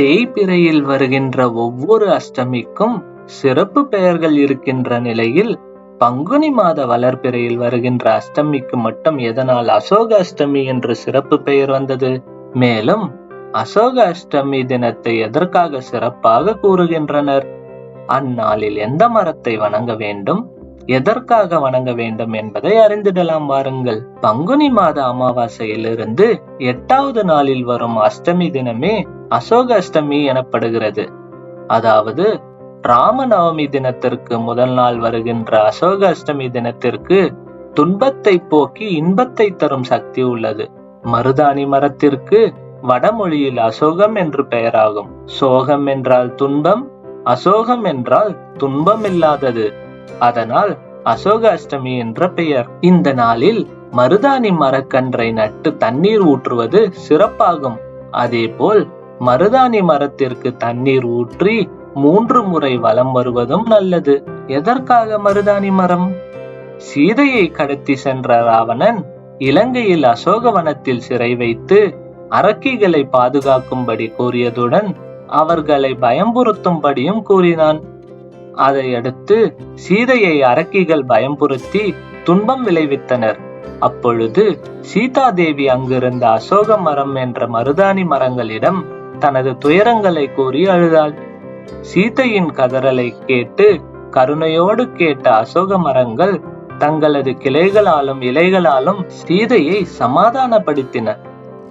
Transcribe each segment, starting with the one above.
தேய்பிறையில் வருகின்ற ஒவ்வொரு அஷ்டமிக்கும் சிறப்பு பெயர்கள் இருக்கின்ற நிலையில் பங்குனி மாத வளர்பிறையில் வருகின்ற அஷ்டமிக்கு மட்டும் எதனால் அசோக அஷ்டமி என்று சிறப்பு பெயர் வந்தது? மேலும் அசோக அஷ்டமி தினத்தை எதற்காக சிறப்பாக கூறுகின்றனர்? அந்நாளில் எந்த மரத்தை வணங்க வேண்டும்? எதற்காக வணங்க வேண்டும் என்பதை அறிந்திடலாம் வாருங்கள். பங்குனி மாத அமாவாசையிலிருந்து எட்டாவது நாளில் வரும் அஷ்டமி தினமே அசோக அஷ்டமி எனப்படுகிறது. அதாவது ராமநவமி தினத்திற்கு முதல் நாள் வருகின்ற அசோக அஷ்டமி தினத்திற்கு துன்பத்தை போக்கி இன்பத்தை தரும் சக்தி உள்ளது. மருதாணி மரத்திற்கு வடமொழியில் அசோகம் என்று பெயராகும். சோகம் என்றால் துன்பம் அசோகம் என்றால் துன்பம் இல்லாதது அதனால் அசோக அஷ்டமி என்ற பெயர். இந்த நாளில் மருதாணி மரக்கன்றை நட்டு தண்ணீர் ஊற்றுவது சிறப்பாகும். அதேபோல் மருதாணி மரத்திற்கு தண்ணீர் ஊற்றி மூன்று முறை வலம் வருவதும் நல்லது. எதற்காக மருதாணி மரம்? சீதையை கடத்தி சென்ற ராவணன் இலங்கையில் அசோகவனத்தில் சிறை வைத்து அரக்கிகளை பாதுகாக்கும்படி கூறியதுடன் அவர்களை பயம்புறுத்தும்படியும் கூறினான். அதையடுத்து சீதையை அரக்கிகள் பயம்புறுத்தி துன்பம் விளைவித்தனர். அப்பொழுது சீதா தேவி அங்கிருந்த அசோக மரம் என்ற மருதாணி மரங்களிடம் தனது துயரங்களை கூறி அழுதாள். சீதையின் கதறலை கேட்டு கருணையோடு கேட்ட அசோக மரங்கள் தங்களது கிளைகளாலும் இலைகளாலும் சீதையை சமாதானப்படுத்தின.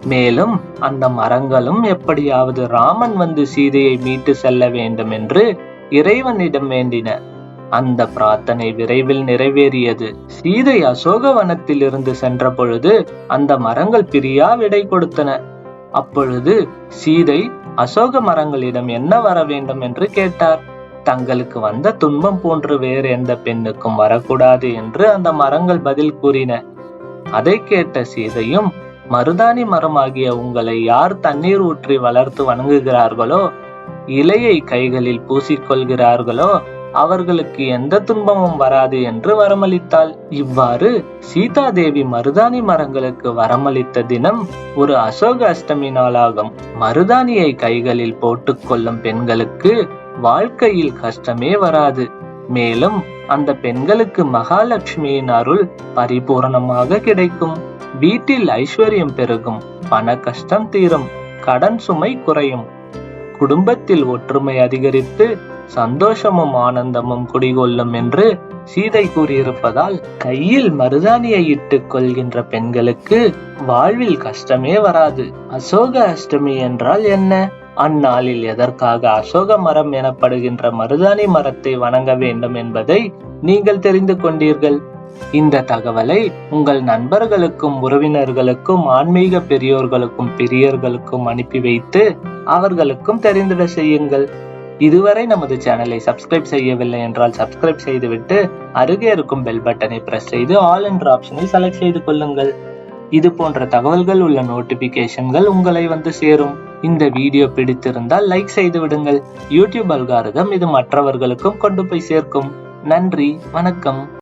மேலும் அந்த மரங்களும் எப்படியாவது ராமன் வந்து சீதையை மீட்டு செல்ல வேண்டும் என்று இறைவனிடம் வேண்டின. அந்த பிரார்த்தனை விரைவில் நிறைவேறியது. சீதை அசோகவனத்தில் இருந்து சென்ற பொழுது அந்த மரங்கள் பிரியா விடை கொடுத்தன. அப்பொழுது சீதை அசோக மரங்களிடம் என்ன வர வேண்டும் என்று கேட்டார். தங்களுக்கு வந்த துன்பம் போன்று வேறு எந்த பெண்ணுக்கும் வரக்கூடாது என்று அந்த மரங்கள் பதில் கூறின. அதை கேட்ட சீதையும் மருதாணி மரமாகிய உங்களை யார் தண்ணீர் ஊற்றி வளர்த்து வணங்குகிறார்களோ இலையை கைகளில் பூசிக்கொள்கிறார்களோ அவர்களுக்கு எந்த துன்பமும் வராது என்று வரமளித்தாள். இவ்வாறு சீதா தேவி மருதாணி மரங்களுக்கு வரமளித்த தினம் ஒரு அசோக அஷ்டமி நாளாகும். மருதாணியை கைகளில் போட்டுக்கொள்ளும் பெண்களுக்கு வாழ்க்கையில் கஷ்டமே வராது. மேலும் அந்த பெண்களுக்கு மகாலட்சுமியின் அருள் பரிபூரணமாக கிடைக்கும். வீட்டில் ஐஸ்வர்யம் பெருகும் பண கஷ்டம் தீரும் கடன் சுமை குறையும். குடும்பத்தில் ஒற்றுமை அதிகரித்து சந்தோஷமும் ஆனந்தமும் குடிகொள்ளும் என்று சீதை கூறியிருப்பதால் கையில் மருதாணியை இட்டுக் கொள்கின்ற பெண்களுக்கு வாழ்வில் கஷ்டமே வராது. அசோக அஷ்டமி என்றால் என்ன? அந்நாளில் எதற்காக அசோக மரம் எனப்படுகின்ற மருதாணி மரத்தை வணங்க வேண்டும் என்பதை நீங்கள் தெரிந்து கொண்டீர்கள். இந்த தகவலை உங்கள் நண்பர்களுக்கும் உறவினர்களுக்கும் ஆன்மீக பெரியோர்களுக்கும் பெரியர்களுக்கும் அனுப்பி வைத்து அவர்களுக்கும் தெரிந்திட செய்யுங்கள். இதுவரை நமது சேனலை சப்ஸ்கிரைப் செய்யவில்லை என்றால் சப்ஸ்கிரைப் செய்துவிட்டு அருகே இருக்கும் பெல் பட்டனை பிரஸ் செய்து ஆல் என்ற ஆப்ஷனை செலக்ட் செய்து கொள்ளுங்கள். இது போன்ற தகவல்கள் உள்ள நோட்டிபிகேஷன்கள் உங்களை வந்து சேரும். இந்த வீடியோ பிடித்திருந்தால் லைக் செய்து விடுங்கள். யூடியூப் அல்காரதம் இது மற்றவர்களுக்கும் கொண்டு போய் சேர்க்கும். நன்றி வணக்கம்.